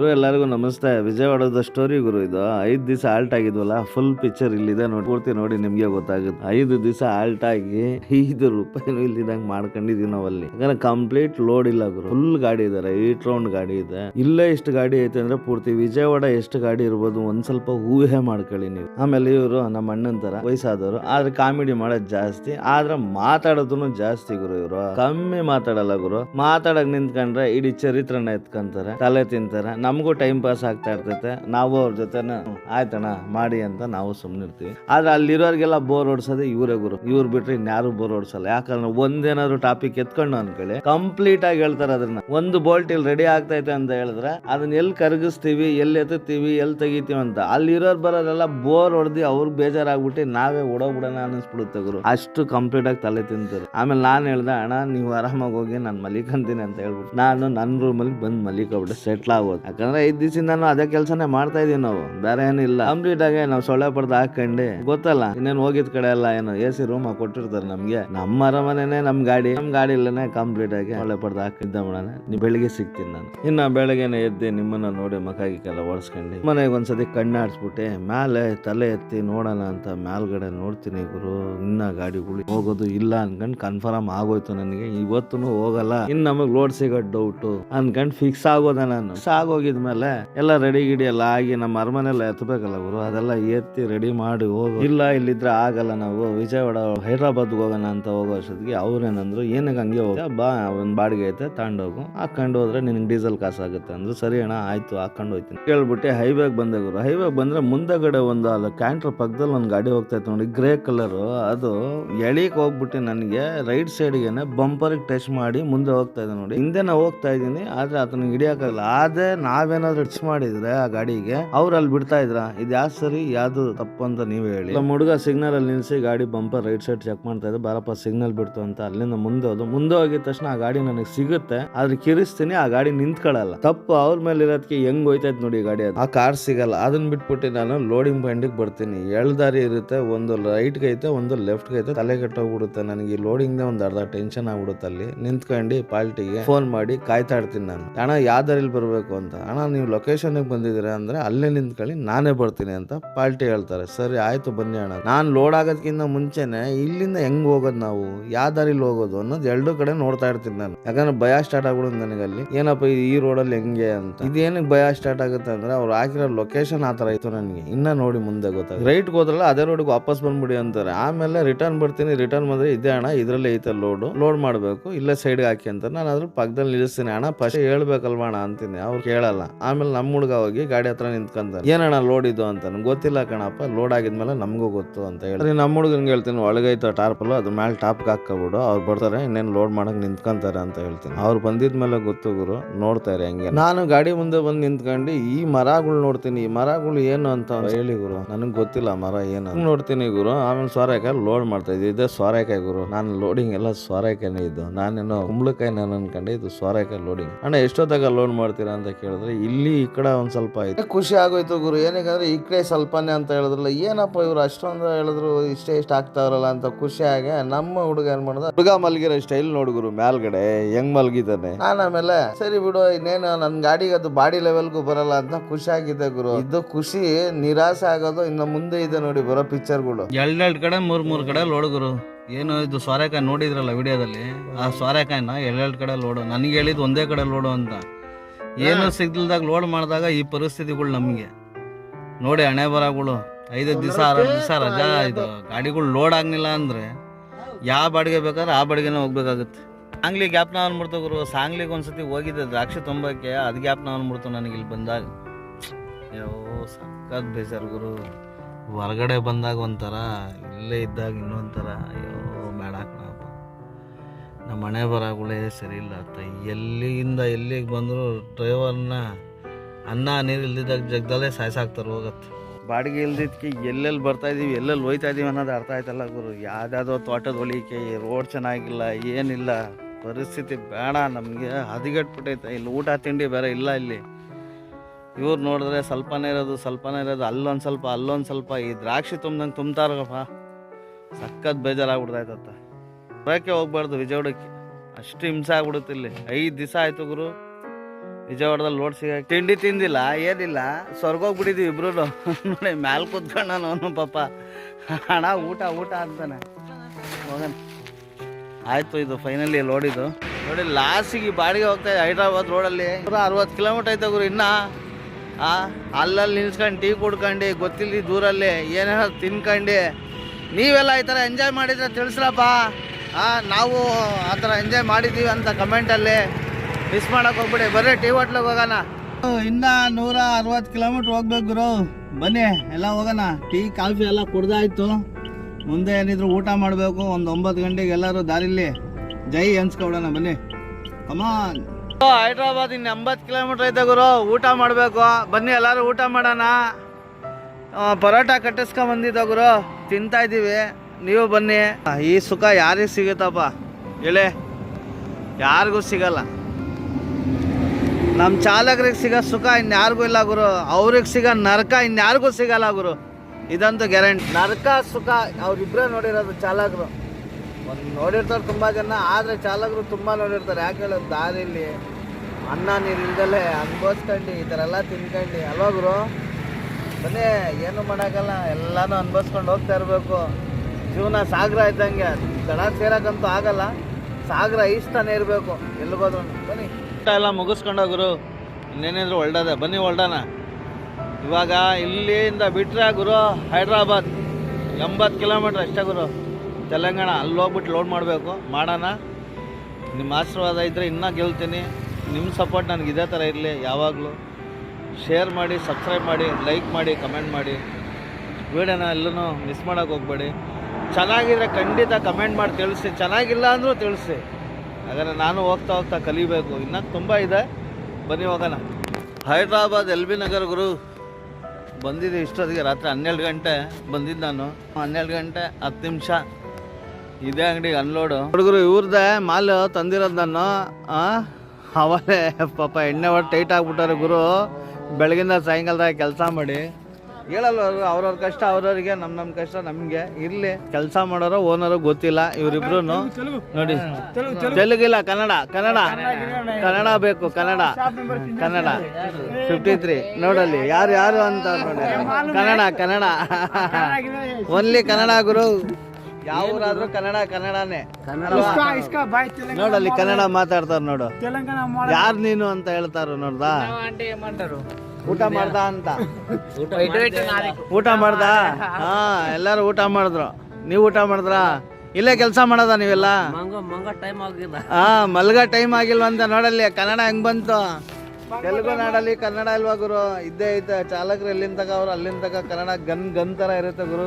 ಗುರು, ಎಲ್ಲರಿಗೂ ನಮಸ್ತೆ. ವಿಜಯವಾಡದ ಸ್ಟೋರಿ ಗುರು ಇದು. ಐದು ದಿವಸ ಆಲ್ಟ್ ಆಗಿದ್ವಲ್ಲ ಫುಲ್ ಪಿಕ್ಚರ್ ಇಲ್ಲಿದೆ ನೋಡಿ, ಪೂರ್ತಿ ನೋಡಿ ನಿಮ್ಗೆ ಗೊತ್ತಾಗುತ್ತೆ. ಐದು ದಿವಸ ಆಲ್ಟ್ ಆಗಿ ಐದು ರೂಪಾಯಿನೂ ಇಲ್ದಿದಂಗ್ ಮಾಡ್ಕೊಂಡಿದೀವಿ ನಾವಲ್ಲಿ. ಯಾಕಂದ್ರೆ ಕಂಪ್ಲೀಟ್ ಲೋಡ್ ಇಲ್ಲ ಗುರು. ಫುಲ್ ಗಾಡಿ ಇದಾರೆ ಏಟ್ ರೌಂಡ್ ಗಾಡಿ ಇದೆ. ಇಲ್ಲೇ ಎಷ್ಟು ಗಾಡಿ ಐತೆ ಅಂದ್ರೆ ಪೂರ್ತಿ ವಿಜಯವಾಡ ಎಷ್ಟು ಗಾಡಿ ಇರ್ಬೋದು ಒಂದ್ ಸ್ವಲ್ಪ ಊಹೆ ಮಾಡ್ಕೊಳ್ಳಿ ನೀವು. ಆಮೇಲೆ ಇವರು ನಮ್ಮ ಅಣ್ಣನ ತರ ವಯಸ್ಸಾದವರು, ಆದ್ರೆ ಕಾಮಿಡಿ ಮಾಡೋದ್ ಜಾಸ್ತಿ, ಆದ್ರೆ ಮಾತಾಡೋದನ್ನು ಜಾಸ್ತಿ ಗುರು ಇವರು. ಕಮ್ಮಿ ಮಾತಾಡಲ್ಲ ಗುರು. ಮಾತಾಡಕ್ ನಿಂತ್ಕೊಂಡ್ರೆ ಇಡೀ ಚರಿತ್ರನ ಎತ್ಕೊಂತಾರೆ, ತಲೆ ತಿಂತಾರೆ. ನಮಗೂ ಟೈಮ್ ಪಾಸ್ ಆಗ್ತಾ ಇರ್ತೈತೆ. ನಾವು ಅವ್ರ ಜೊತೆನ ಆಯ್ತಣ್ಣ, ಮಾಡಿ ಅಂತ ನಾವು ಸುಮ್ಮನೆ ಇರ್ತೀವಿ. ಆದ್ರೆ ಅಲ್ಲಿರೋರಿಗೆಲ್ಲ ಬೋರ್ ಓಡಿಸೋದೇ ಇವರೇ ಗುರು. ಇವ್ರು ಬಿಟ್ರೆ ಇನ್ಯಾರು ಬೋರ್ ಓಡಿಸಲ್ಲ ಯಾಕಂದ್ರೆ ಒಂದೇನಾದ್ರು ಟಾಪಿಕ್ ಎತ್ಕೊಂಡು ಅನ್ಕೊಳ್ಳಿ ಕಂಪ್ಲೀಟ್ ಆಗಿ ಹೇಳ್ತಾರೆ ಅದನ್ನ ಒಂದು ಬೋಲ್ಟ್ ಇಲ್ಲಿ ರೆಡಿ ಆಗ್ತೈತೆ ಅಂತ ಹೇಳಿದ್ರೆ, ಅದನ್ನ ಎಲ್ಲಿ ಕರಗಿಸ್ತೀವಿ, ಎಲ್ಲಿ ಎತ್ತುತ್ತೀವಿ, ಎಲ್ಲಿ ತೆಗಿತೀವಿ ಅಂತ. ಅಲ್ಲಿರೋರು ಬರೋರೆಲ್ಲ ಬೋರ್ ಹೊಡೆದಿ ಅವ್ರಿಗೆ ಬೇಜಾರಾಗ್ಬಿಟ್ಟು ನಾವೇ ಓಡೋಗ್ಬಿಡೋಣ ಅನ್ನಿಸ್ಬಿಡುತ್ತೆ ಗುರು. ಅಷ್ಟು ಕಂಪ್ಲೀಟ್ ಆಗಿ ತಲೆ ತಿಂತಾರೆ. ಆಮೇಲೆ ನಾನು ಹೇಳ್ದೆ, ಅಣ್ಣ, ನೀವು ಆರಾಮಾಗಿ ಹೋಗಿ ನಾನು ಮಲಿಕಂತೀನಿ ಅಂತ ಹೇಳ್ಬಿಟ್ಟು ನಾನು ನನ್ನ ರೂಮಲ್ಲಿ ಬಂದು ಮಲಿಕೋಬಿಟ್ಟು ಸೆಟ್ಲ್ ಆಗೋದು. ಯಾಕಂದ್ರೆ ಐದ್ ದಿವಸದಿಂದಾನು ಅದೇ ಕೆಲಸನೇ ಮಾಡ್ತಾ ಇದೀವಿ ನಾವು. ಬೇರೆ ಏನಿಲ್ಲ. ಕಂಪ್ಲೀಟ್ ಆಗಿ ನಾವು ಸೊಳ್ಳೆ ಪಡ್ದು ಹಾಕೊಂಡು ಗೊತ್ತಲ್ಲ, ಇನ್ನೇನು ಹೋಗಿದ್ ಕಡೆ ಎಲ್ಲ ಏನು ಎ ಸಿ ರೂಮ್ ಕೊಟ್ಟಿರ್ತಾರೆ ನಮ್ಗೆ. ನಮ್ಮ ಅರಮನೆನೆ ನಮ್ ಗಾಡಿ. ನಮ್ ಗಾಡಿ ಇಲ್ಲನೆ ಕಂಪ್ಲೀಟ್ ಆಗಿ ಸೊಳ್ಳೆ ಪಡ್ದು ಹಾಕಿದ್ದ ಮಾಡೋಣ ನೀವು ಬೆಳಿಗ್ಗೆ ಸಿಗ್ತೀನಿ ನಾನು. ಇನ್ನ ಬೆಳಗ್ಗೆನೆ ಎದ್ದು ನಿಮ್ಮನ್ನ ನೋಡಿ ಮಕಾಗಿಕ್ಕೆಲ್ಲ ಓಡಿಸ್ಕೊಂಡು ಮನೆಗೆ ಒಂದ್ಸತಿ ಕಣ್ಣಾಡ್ಸ್ಬಿಟ್ಟೆ ಮೇಲೆ ತಲೆ ಎತ್ತಿ ನೋಡೋಣ ಅಂತ ಮೇಲ್ಗಡೆ ನೋಡ್ತೀನಿ ಗುರು. ಇನ್ನ ಗಾಡಿಗಳು ಹೋಗೋದು ಇಲ್ಲ ಅನ್ಕೊಂಡ್ ಕನ್ಫರ್ಮ್ ಆಗೋಯ್ತು ನನಗೆ. ಇವತ್ತು ಹೋಗಲ್ಲ. ಇನ್ ನಮಗ್ ಲೋಡ್ ಸಿಗೋ ಡೌಟ್ ಅನ್ಕೊಂಡ್ ಫಿಕ್ಸ್ ಆಗೋದ ನಾನು. ಫಿಕ್ಸ್ ಆಗೋಗಿದ್ಮೇಲೆ ಎಲ್ಲ ರೆಡಿ ಗಿಡಿ ಎಲ್ಲ ಆಗಿ ನಮ್ಮ ಅರಮನೆಲ್ಲ ಎತ್ತಬೇಕಲ್ಲ ಗುರು, ಅದೆಲ್ಲ ಎತ್ತಿ ರೆಡಿ ಮಾಡಿ ಹೋಗು. ಇಲ್ಲ, ಇಲ್ಲಿದ್ರೆ ಆಗಲ್ಲ ನಾವು, ವಿಜಯವಾಡ ಹೈದ್ರಾಬಾದ್ ಹೋಗೋಣ ಅಂತ ಹೋಗೋ ಅಷ್ಟೊತ್ತಿಗೆ ಅವ್ರೇನಂದ್ರು ಏನಕ್ಕೆ ಹಂಗೆ ಹೋಗ. ಬಾ, ಒಂದ್ ಬಾಡಿಗೆ ಐತೆ ತಗೊಂಡೋಗು ಹಾಕೊಂಡು ಹೋದ್ರೆ ನಿನಗೆ ಡೀಸೆಲ್ ಕಾಸಾಗುತ್ತೆ. ಅಂದ್ರು, ಸರಿ ಅಣ್ಣ, ಆಯ್ತು ಹಾಕೊಂಡು ಹೋಯ್ತೀನಿ. ಕೇಳ್ಬಿಟ್ಟು ಹೈವೇಗೆ ಬಂದೆ ಗುರು. ಹೈವೇಗ್ ಬಂದ್ರೆ ಮುಂದಗಡೆ ಒಂದು ಕ್ಯಾಂಟರ್ ಕ್ಯಾಂಟ್ರ್ ಪಕ್ಕದಲ್ಲಿ ಒಂದು ಗಾಡಿ ಹೋಗ್ತಾ ಇತ್ತು ನೋಡಿ ಗ್ರೇ ಕಲರ್ ಅದು ಎಳಿಕ್ ಹೋಗ್ಬಿಟ್ಟು ನನಗೆ ರೈಟ್ ಸೈಡ್ಗೆನೆ ಬಂಪರ್ಗೆ ಟಚ್ ಮಾಡಿ ಮುಂದೆ ಹೋಗ್ತಾ ಇದೆ ನೋಡಿ. ಹಿಂದೆ ನಾ ಹೋಗ್ತಾ ಇದ್ದೀನಿ, ಆದ್ರೆ ಅದನ್ನ ಹಿಡಿಯಕ್ಕಾಗಲ್ಲ ಆದ್ರೆ ನಾವೇನಾದ್ರೂ ಟಚ್ ಮಾಡಿದ್ರೆ ಆ ಗಾಡಿಗೆ ಅವ್ರು ಅಲ್ಲಿ ಬಿಡ್ತಾ ಇದ್ರ? ಇದು ಯಾವ ಸರಿ? ಯಾವ್ದು ತಪ್ಪು ಅಂತ ನೀವೇ ಹೇಳಿ. ನಮ್ಮ ಹುಡುಗ ಸಿಗ್ನಲ್ ಅಲ್ಲಿ ನಿಲ್ಸಿ ಗಾಡಿ ಬಂಪರ್ ರೈಟ್ ಸೈಡ್ ಚೆಕ್ ಮಾಡ್ತಾ ಇದ್ದೆ. ಬಾರಪ್ಪ ಸಿಗ್ನಲ್ ಬಿಡ್ತು ಅಂತ ಅಲ್ಲಿಂದ ಮುಂದೆ ಹೋದು ಮುಂದೆ ಹೋಗಿದ ತಕ್ಷಣ ಆ ಗಾಡಿ ನನಗೆ ಸಿಗುತ್ತೆ. ಆದ್ರೆ ಕಿರಿಸ್ತೀನಿ ಆ ಗಾಡಿ ನಿಂತ್ಕೊಳ್ಳಲ್ಲ ತಪ್ಪು ಅವ್ರ ಮೇಲೆ ಇರೋದಕ್ಕೆ ಹೆಂಗ್ ಹೋಯ್ತೈತೆ ನೋಡಿ ಗಾಡಿ ಆ ಕಾರ್ ಸಿಗಲ್ಲ. ಅದನ್ನ ಬಿಟ್ಬಿಟ್ಟು ನಾನು ಲೋಡಿಂಗ್ ಪಾಯಿಂಟ್ಗೆ ಬರ್ತೀನಿ. ಎಳ್ದಾರಿ ಇರುತ್ತೆ ಒಂದು ರೈಟ್ಗೆ ಗೈತೆ ಒಂದು ಲೆಫ್ಟ್ ಗೈತೆ ತಲೆ ಕೆಟ್ಟೋಗ್ಬಿಡುತ್ತೆ ನನಗೆ. ಈ ಲೋಡಿಂಗ್ ಒಂದು ಅರ್ಧ ಟೆನ್ಷನ್ ಆಗ್ಬಿಡುತ್ತೆ ಅಲ್ಲಿ. ನಿಂತ್ಕೊಂಡು ಪಾಲ್ಟಿಗೆ ಫೋನ್ ಮಾಡಿ ಕಾಯ್ತಾ ಇರ್ತೀನಿ ನಾನು. ಹಣ ಯಾವ ದಾರಿಲಿ ಬರಬೇಕು ಅಂತ? ಅಣ್ಣ, ನೀವು ಲೊಕೇಶನ್ಗೆ ಬಂದಿದ್ದೀರಾ ಅಂದ್ರೆ ಅಲ್ಲೇ ನಿಂತ್ಕೊಳ್ಳಿ, ನಾನೇ ಬರ್ತೀನಿ ಅಂತ ಪಾಲ್ಟಿ ಹೇಳ್ತಾರೆ. ಸರಿ, ಆಯಿತು ಬನ್ನಿ ಅಣ್ಣ. ನಾನು ಲೋಡ್ ಆಗೋದಕ್ಕಿಂತ ಮುಂಚೆನೆ ಇಲ್ಲಿಂದ ಹೆಂಗೆ ಹೋಗೋದು ನಾವು? ಯಾವ ದಾರಿಲಿ ಹೋಗೋದು ಅನ್ನೋದು ಎರಡು ಕಡೆ ನೋಡ್ತಾ ಇರ್ತೀನಿ ನಾನು. ಯಾಕಂದ್ರೆ ಭಯ ಸ್ಟಾರ್ಟ್ ಆಗ್ಬಿಡೋದು ನನಗೆ ಅಲ್ಲಿ. ಏನಪ್ಪ ಈ ರೋಡಲ್ಲಿ ಹೆಂಗೆ ಅಂತ. ಇದೇನಕ್ಕೆ ಭಯ ಸ್ಟಾರ್ಟ್ ಆಗುತ್ತೆ ಅಂದ್ರೆ ಅವ್ರು ಹಾಕಿರೋ ಲೊಕೇಶನ್ ಆ ಥರ ಇತ್ತು ನನಗೆ. ಇನ್ನ ನೋಡಿ ಮುಂದೆ ಗೊತ್ತಾಗ ರೈಟ್ಗೆ ಹೋದ್ರಲ್ಲ ಅದೇ ರೋಡ್ಗೆ ವಾಪಸ್ ಬಂದ್ಬಿಡಿ ಅಂತಾರೆ. ಆಮೇಲೆ ರಿಟರ್ನ್ ಬರ್ತೀನಿ ರಿಟರ್ನ್ ಬಂದರೆ ಇದೇ ಅಣ್ಣ, ಇದರಲ್ಲೇ ಐತೆ ಲೋಡು ಲೋಡ್ ಮಾಡಬೇಕು, ಇಲ್ಲೇ ಸೈಡ್ಗೆ ಹಾಕಿ ಅಂತ ನಾನು ಅದ್ರ ಪಕ್ಕದಲ್ಲಿ ನಿಲ್ಲಿಸ್ತೀನಿ. ಅಣ್ಣ ಫಸ್ಟ್ ಹೇಳ್ಬೇಕಲ್ವಾ ಅಣ್ಣ ಅಂತೀನಿ. ಅವ್ರು ಕೇಳಲ್ಲ ಆಮೇಲೆ ನಮ್ಮ ಹುಡುಗ ಹೋಗಿ ಗಾಡಿ ಹತ್ರ ನಿಂತ್ಕೊಂತ ಏನಣ್ಣ ಲೋಡ್ ಇದು ಅಂತ ಗೊತ್ತಿಲ್ಲ ಕಣಪ್ಪ ಲೋಡ್ ಆಗಿದ್ಮೇಲೆ ನಮಗೂ ಗೊತ್ತು ಅಂತ ಹೇಳಿ. ನಮ್ಮ ಹುಡುಗನ್ಗೆ ಹೇಳ್ತೀನಿ ಒಳಗೈತ ಟಾರ್ಪಲ್, ಅದ್ರ ಮೇಲೆ ಟಾಪ್ಗೆ ಹಾಕೋಬಿಡು. ಅವ್ರು ಬರ್ತಾರೆ, ಇನ್ನೇನು ಲೋಡ್ ಮಾಡಕ್ ನಿಂತ್ಕೊಂತಾರೆ ಅಂತ ಹೇಳ್ತೀನಿ. ಅವ್ರು ಬಂದಿದ್ಮೇಲೆ ಗೊತ್ತು ಗುರು ನೋಡ್ತಾರೆ ಹಂಗೆ. ನಾನು ಗಾಡಿ ಮುಂದೆ ಬಂದು ನಿಂತ್ಕೊಂಡು ಈ ಮರಗಳು ನೋಡ್ತೀನಿ. ಈ ಮರಗಳು ಏನು ಅಂತ ಹೇಳಿ ಗುರು. ನನಗೆ ಗೊತ್ತಿಲ್ಲ ಮರ ಏನು. ನೋಡ್ತೀನಿ ಗುರು, ಆಮೇಲೆ ಸೋರೆಕಾಯಿ ಲೋಡ್ ಮಾಡ್ತಾ ಇದ್ದೆ. ಇದೇ ಸೋರೆಕಾಯಿ ಗುರು. ನಾನು ಲೋಡಿಂಗ್ ಎಲ್ಲ ಸೋರೆಕಾಯಿನೇ ಇದ್ದು ನಾನೇನೋ ಕುಂಬಳಕಾಯಿ ನಾನು ಅನ್ಕೊಂಡೆ, ಇದು ಸೋರೆಕಾಯಿ ಲೋಡಿಂಗ್ ಅಣ್ಣ, ಎಷ್ಟೊತ್ತಾಗ ಲೋಡ್ ಮಾಡ್ತೀರಾ ಅಂತ ಕೇಳಿದ್ರೆ ಇಲ್ಲಿ ಈ ಕಡೆ ಒಂದು ಸ್ವಲ್ಪ ಆಯ್ತು. ಖುಷಿ ಆಗೋಯ್ತು ಗುರು. ಏನಕ್ಕಂದ್ರೆ ಈ ಕಡೆ ಸ್ವಲ್ಪನೇ ಅಂತ ಹೇಳಿದ್ರಲ್ಲ ಏನಪ್ಪ ಇವ್ರು ಅಷ್ಟೊಂದು ಹೇಳಿದ್ರು ಇಷ್ಟೇ ಇಷ್ಟ ಆಗ್ತಾವ್ರಲ್ಲ ಅಂತ ಖುಷಿಯಾಗಿ ನಮ್ಮ ಹುಡುಗ ಏನ್ ಮಾಡ್ದ? ಹುಡುಗ ಮಲಗಿರೋ ಸ್ಟೈಲ್ ನೋಡು ಗುರು ಮೇಲ್ಗಡೆ ಹೆಂಗ್ ಮಲಗಿದ್ದಾನೆ? ನಾನು ಆಮೇಲೆ ಸರಿ ಬಿಡು ಇನ್ನೇನು ನನ್ ಗಾಡಿಗೆ ಅದು ಬಾಡಿ ಲೆವೆಲ್ಗೂ ಬರಲ್ಲ ಅಂತ ಖುಷಿ ಆಗಿದೆ ಗುರು. ಇದು ಖುಷಿ ನಿರಾಸೆ ಆಗೋದು ಇನ್ನು ಮುಂದೆ ಇದೆ ನೋಡಿ ಬರೋ ಪಿಕ್ಚರ್ಗಳು ಎರಡೆರಡು ಕಡೆ ಮೂರ್ ಮೂರ್ ಕಡೆ ಲೋಡ್ ಗುರು. ಏನು ಇದು ಸ್ವಾರೆಕಾಯಿ ನೋಡಿದ್ರಲ್ಲ ವಿಡಿಯೋದಲ್ಲಿ? ಆ ಸೋರೆಕಾಯಿನ ಎರಡೆರಡು ಕಡೆ ಲೋಡು. ನನಗೆ ಹೇಳಿದ್ದು ಒಂದೇ ಕಡೆ ಲೋಡು ಅಂತ. ಏನು ಸಿಗ್ದಿಲ್ದಾಗ ಲೋಡ್ ಮಾಡಿದಾಗ ಈ ಪರಿಸ್ಥಿತಿಗಳು ನಮಗೆ. ನೋಡಿ ಹಣೆ ಬರಗಳು ಐದು ದಿವಸ, ಆರು ದಿವಸ ರಜಾ ಇದು, ಗಾಡಿಗಳು ಲೋಡ್ ಆಗ್ಲಿಲ್ಲ ಅಂದ್ರೆ ಯಾವ ಬಾಡಿಗೆ ಬೇಕಾದ್ರೆ ಆ ಬಾಡಿಗೆನೇ ಹೋಗ್ಬೇಕಾಗುತ್ತೆ. ಸಾಂಗ್ಲಿ ಗ್ಯಾಪ್ನ ಅಂದ್ಬಿಡ್ತು ಗುರು, ಸಾಂಗ್ಲಿಗೆ ಒಂದ್ಸತಿ ಹೋಗಿದ್ದೆ, ದ್ರಾಕ್ಷಿ ತುಂಬಕ್ಕೆ, ಅದು ಗ್ಯಾಪ್ನ ಮುಡ್ತು ನನಗೆ ಇಲ್ಲಿ ಬಂದಾಗ. ಅಯ್ಯೋ ಸಕ್ಕತ್ ಬೇಜಾರು ಗುರು. ಹೊರಗಡೆ ಬಂದಾಗ ಒಂಥರ, ಇಲ್ಲೇ ಇದ್ದಾಗ ಇನ್ನೊಂಥರ, ಅಯ್ಯೋ. ನಮ್ಮ ಮನೆ ಬರಗಳೇ ಸರಿ ಇಲ್ಲ ಅತ್ತ. ಎಲ್ಲಿಂದ ಎಲ್ಲಿಗೆ ಬಂದರೂ ಡ್ರೈವರ್ನ ಅನ್ನ ನೀರು ಇಲ್ದಿದ್ದಾಗ ಜಗದಲ್ಲೇ ಸಾಯ್ಸಾಕ್ತಾರೆ ಹೋಗತ್ತೆ. ಬಾಡಿಗೆ ಇಲ್ದಿದ್ದಕ್ಕೆ ಎಲ್ಲೆಲ್ಲಿ ಬರ್ತಾ ಇದ್ದೀವಿ, ಎಲ್ಲೆಲ್ಲಿ ಹೋಯ್ತಾ ಇದ್ದೀವಿ ಅನ್ನೋದು ಅರ್ಥ ಆಯ್ತಲ್ಲ ಗುರು. ಯಾವುದಾದ್ರೂ ತೋಟದ ಹೊಲಿಕೆ, ರೋಡ್ ಚೆನ್ನಾಗಿಲ್ಲ, ಏನಿಲ್ಲ. ಪರಿಸ್ಥಿತಿ ಬೇಡ ನಮಗೆ. ಹದಿಗೆಟ್ಬಿಟ್ಟೈತೆ. ಇಲ್ಲಿ ಊಟ, ತಿಂಡಿ ಬೇರೆ ಇಲ್ಲ ಇಲ್ಲಿ. ಇವ್ರು ನೋಡಿದ್ರೆ ಸ್ವಲ್ಪನೇ ಇರೋದು ಸ್ವಲ್ಪನೇ ಇರೋದು. ಅಲ್ಲೊಂದು ಸ್ವಲ್ಪ ಅಲ್ಲೊಂದು ಸ್ವಲ್ಪ. ಈ ದ್ರಾಕ್ಷಿ ತುಂಬ್ದಂಗೆ ತುಂಬ್ತಾರಪ್ಪ. ಸಖತ್ ಬೇಜಾರಾಗ್ಬಿಡ್ತಾಯ್ತತ್ತ ಬರೋಕ್ಕೆ ಹೋಗ್ಬಾರ್ದು ವಿಜಯವಾಡಕ್ಕೆ. ಅಷ್ಟು ಹಿಂಸೆ ಆಗ್ಬಿಡುತ್ತೆ ಇಲ್ಲಿ. ಐದು ದಿವಸ ಆಯ್ತು ಗುರು. ವಿಜಯವಾಡದಲ್ಲಿ ಲೋಡ್ ಸಿಗ ತಿಂಡಿ ತಿಂದಿಲ್ಲ, ಏನಿಲ್ಲ. ಸ್ವರ್ಗೋಗ್ಬಿಟ್ಟಿದ್ವಿ ಇಬ್ರು ನೋಡಿ, ಮ್ಯಾಲ್ ಕೂತ್ಕೊಂಡ ನಾನು ಪಾಪ. ಹಣ, ಊಟ ಊಟ ಅಂತಾನೆ. ಹೋಗಣ. ಆಯ್ತು ಇದು ಫೈನಲಿ ಲೋಡ್ ಇದು. ನೋಡಿ ಲಾಸ್ಟಿಗೆ ಬಾಡಿಗೆ ಹೋಗ್ತಾ ಇದೆ ಹೈದ್ರಾಬಾದ್ ರೋಡಲ್ಲಿ ಅರವತ್ತು ಕಿಲೋಮೀಟರ್ ಐತೆ ಗುರು, ಇನ್ನ. ಆ, ಅಲ್ಲಲ್ಲಿ ನಿಲ್ಸ್ಕೊಂಡು ಟೀ ಕುಡ್ಕೊಂಡು ಗೊತ್ತಿಲ್ಲ ದೂರಲ್ಲಿ ಏನೇನೋ ತಿನ್ಕೊಂಡು. ನೀವೆಲ್ಲ ಈ ಥರ ಎಂಜಾಯ್ ಮಾಡಿದ್ರೆ ತಿಳಿಸ್ರಪ್ಪ. ನಾವು ಆ ಥರ ಎಂಜಾಯ್ ಮಾಡಿದ್ದೀವಿ ಅಂತ ಕಮೆಂಟಲ್ಲಿ ಮಿಸ್ ಮಾಡೋಕೆ ಹೋಗ್ಬಿಡಿ. ಬರೀ ಟೀ ಹೋಟ್ಲಿಗೆ ಹೋಗೋಣ. ಇನ್ನ ನೂರ ಅರವತ್ತು ಕಿಲೋಮೀಟ್ರ್ ಹೋಗ್ಬೇಕು ಗುರು. ಬನ್ನಿ ಎಲ್ಲ ಹೋಗೋಣ. ಟೀ ಕಾಫಿ ಎಲ್ಲ ಕುಡ್ದಾಯ್ತು. ಮುಂದೆ ಏನಿದ್ರು ಊಟ ಮಾಡಬೇಕು. ಒಂದು ಒಂಬತ್ತು ಗಂಟೆಗೆ ಎಲ್ಲರೂ ದಾರಿಲಿ. ಜೈ ಅನ್ಸ್ಕೊಬಿಡೋಣ ಬನ್ನಿ. ಕಮಾನ್ ಹೈದ್ರಾಬಾದ್ ಇನ್ನು ಎಂಬತ್ತು ಕಿಲೋಮೀಟ್ರ್ ಐತೆ ಗುರು. ಊಟ ಮಾಡಬೇಕು. ಬನ್ನಿ ಎಲ್ಲರೂ ಊಟ ಮಾಡೋಣ. ಪರೋಟ ಕಟ್ಟಿಸ್ಕೊಂಬಂದಿದ್ದ ಗುರು. ತಿಂತಾ ಇದ್ದೀವಿ. ನೀವು ಬನ್ನಿ. ಈ ಸುಖ ಯಾರಿಗೆ ಸಿಗುತ್ತಪ್ಪ. ಹೇಳಿ, ಯಾರಿಗೂ ಸಿಗಲ್ಲ. ನಮ್ಮ ಚಾಲಕರಿಗೆ ಸಿಗೋ ಸುಖ ಇನ್ಯಾರಿಗೂ ಇಲ್ಲ ಗುರು. ಅವ್ರಿಗೆ ಸಿಗೋ ನರಕ ಇನ್ಯಾರಿಗೂ ಸಿಗಲ್ಲ ಗುರು. ಇದಂತೂ ಗ್ಯಾರಂಟಿ. ನರಕ, ಸುಖ ಅವ್ರಿಬ್ರೇ ನೋಡಿರೋದು ಚಾಲಕರು. ಒಂದು ನೋಡಿರ್ತಾರೆ ತುಂಬ ಜನ, ಆದರೆ ಚಾಲಕರು ತುಂಬ ನೋಡಿರ್ತಾರೆ. ಯಾಕೆ ಹೇಳೋದು ದಾರಿಲಿ, ಅನ್ನ ನೀರು ಇಲ್ದಲೆ ಅನ್ಭವಿಸ್ಕೊಂಡು, ಈ ಥರ ಎಲ್ಲ ತಿನ್ಕೊಂಡು. ಅಲ್ವಾ ಗುರು? ಬನ್ನಿ, ಏನು ಮಾಡೋಕ್ಕಲ್ಲ ಎಲ್ಲನೂ ಅನ್ಭವಿಸ್ಕೊಂಡು ಹೋಗ್ತಾ ಇರಬೇಕು. ಜೀವನ ಸಾಗರ ಇದ್ದಂಗೆ ದಡ ಸೇರಕ್ಕಂತೂ ಆಗಲ್ಲ. ಸಾಗರ ಇಷ್ಟನೇ ಇರಬೇಕು. ಎಲ್ಲಿಗೋದ್ರು ಬನ್ನಿ. ಊಟ ಎಲ್ಲ ಮುಗಿಸ್ಕೊಂಡು ಗುರು, ಇನ್ನೇನಿದ್ರು ಒಳ್ಳೆದೆ ಬನ್ನಿ ಹೊಲ್ಡೋಣ ಇವಾಗ ಇಲ್ಲಿಂದ ಬಿಟ್ರೆ ಗುರು, ಹೈದ್ರಾಬಾದ್. ಎಂಬತ್ತು ಕಿಲೋಮೀಟ್ರ್ ಅಷ್ಟೇ ಗುರು. ತೆಲಂಗಾಣ ಅಲ್ಲಿ ಹೋಗ್ಬಿಟ್ಟು ಲೋಡ್ ಮಾಡಬೇಕು. ಮಾಡೋಣ. ನಿಮ್ಮ ಆಶೀರ್ವಾದ ಇದ್ದರೆ ಇನ್ನೂ ಗೆಲ್ತೀನಿ. ನಿಮ್ಮ ಸಪೋರ್ಟ್ ನನಗೆ ಇದೇ ಥರ ಇರಲಿ, ಯಾವಾಗಲೂ. ಶೇರ್ ಮಾಡಿ ಸಬ್ಸ್ಕ್ರೈಬ್ ಮಾಡಿ ಲೈಕ್ ಮಾಡಿ ಕಮೆಂಟ್ ಮಾಡಿ. ವಿಡಿಯೋನ ಎಲ್ಲೂ ಮಿಸ್ ಮಾಡೋಕ್ಕೆ ಹೋಗ್ಬೇಡಿ. ಚೆನ್ನಾಗಿದ್ರೆ ಖಂಡಿತ ಕಮೆಂಟ್ ಮಾಡಿ ತಿಳಿಸಿ. ಚೆನ್ನಾಗಿಲ್ಲ ಅಂದರೂ ತಿಳಿಸಿ. ಹಾಗಾದ್ರೆ ನಾನು ಹೋಗ್ತಾ ಹೋಗ್ತಾ ಕಲಿಬೇಕು. ಇನ್ನೂ ತುಂಬ ಇದೆ. ಬನ್ನಿ ಹೋಗೋಣ. ಹೈದ್ರಾಬಾದ್ ಎಲ್ ಬಿ ನಗರ್ ಗುರು ಬಂದಿದ್ದೆ ಇಷ್ಟೊತ್ತಿಗೆ ರಾತ್ರಿ ಹನ್ನೆರಡು ಗಂಟೆ ಬಂದಿದ್ದು ನಾನು. ಹನ್ನೆರಡು ಗಂಟೆ ಹತ್ತು ನಿಮಿಷ. ಇದೇ ಅಂಗಡಿಗೆ ಅನ್ಲೋಡು. ಹುಡುಗರು ಇವ್ರದ್ದೆ ಮಾಲು ತಂದಿರೋದು ನಾನು. ಅವರೇ ಪಾಪ ಎಣ್ಣೆ ಒಟ್ಟು ಟೈಟ್ ಆಗ್ಬಿಟ್ಟಾರೆ ಗುರು. ಬೆಳಗಿಂದ ಸಾಯಂಕಾಲದಾಗ ಕೆಲಸ ಮಾಡಿ. ಹೇಳಲ್ಲ ಅವರು? ಅವ್ರವ್ರ ಕಷ್ಟ ಅವ್ರವ್ರಿಗೆ ನಮ್ಮ ನಮ್ಮ ಕಷ್ಟ ನಮಗೆ. ಇರಲಿ. ಕೆಲಸ ಮಾಡೋರು ಓನರು ಗೊತ್ತಿಲ್ಲ ಇವರಿಬ್ರು ನೋಡಿ. ತೆಲುಗಿಲ್ಲ ಕನ್ನಡ ಕನ್ನಡ. ಕನ್ನಡ ಬೇಕು ಕನ್ನಡ. ಕನ್ನಡ. ಫಿಫ್ಟಿ ತ್ರೀ ನೋಡಲ್ಲಿ ಯಾರು ಯಾರು ಅಂತ ನೋಡಿ. ಕನ್ನಡ ಕನ್ನಡ. ಓನ್ಲಿ ಕನ್ನಡ ಗುರು. ಯಾವ್ರಾದ್ರೂ ಕನ್ನಡ ಕನ್ನಡನೇ? ನೋಡಲ್ಲಿ ಕನ್ನಡ ಮಾತಾಡ್ತಾರ ನೋಡು. ಯಾರು ನೀನು ಅಂತ ಹೇಳ್ತಾರ ನೋಡ್ದಾ? ಊಟ ಮಾಡ್ದ ಅಂತ? ಊಟ ಮಾಡ್ದ ಹಾ ಎಲ್ಲಾರು ಊಟ ಮಾಡಿದ್ರು. ನೀವು ಊಟ ಮಾಡಿದ್ರ? ಇಲ್ಲೇ ಕೆಲಸ ಮಾಡೋದ ನೀವೆಲ್ಲ? ಹಾ ಮಲ್ಗ ಟೈಮ್ ಆಗಿಲ್ವ ಅಂತ ನೋಡಲ್ಲಿ ಕನ್ನಡ ಹೆಂಗ್ ಬಂತು? ತೆಲುಗು ನಾಡಲ್ಲಿ ಕನ್ನಡ ಇಲ್ವಾ ಗುರು? ಇದ್ದೇ ಐತೆ ಚಾಲಕರು ಎಲ್ಲಿಂದ ತಗ ಅವ್ರು ಅಲ್ಲಿಂದ ತಗ ಕನ್ನಡ ಗನ್ ಗನ್ ತರ ಇರುತ್ತೆ ಗುರು.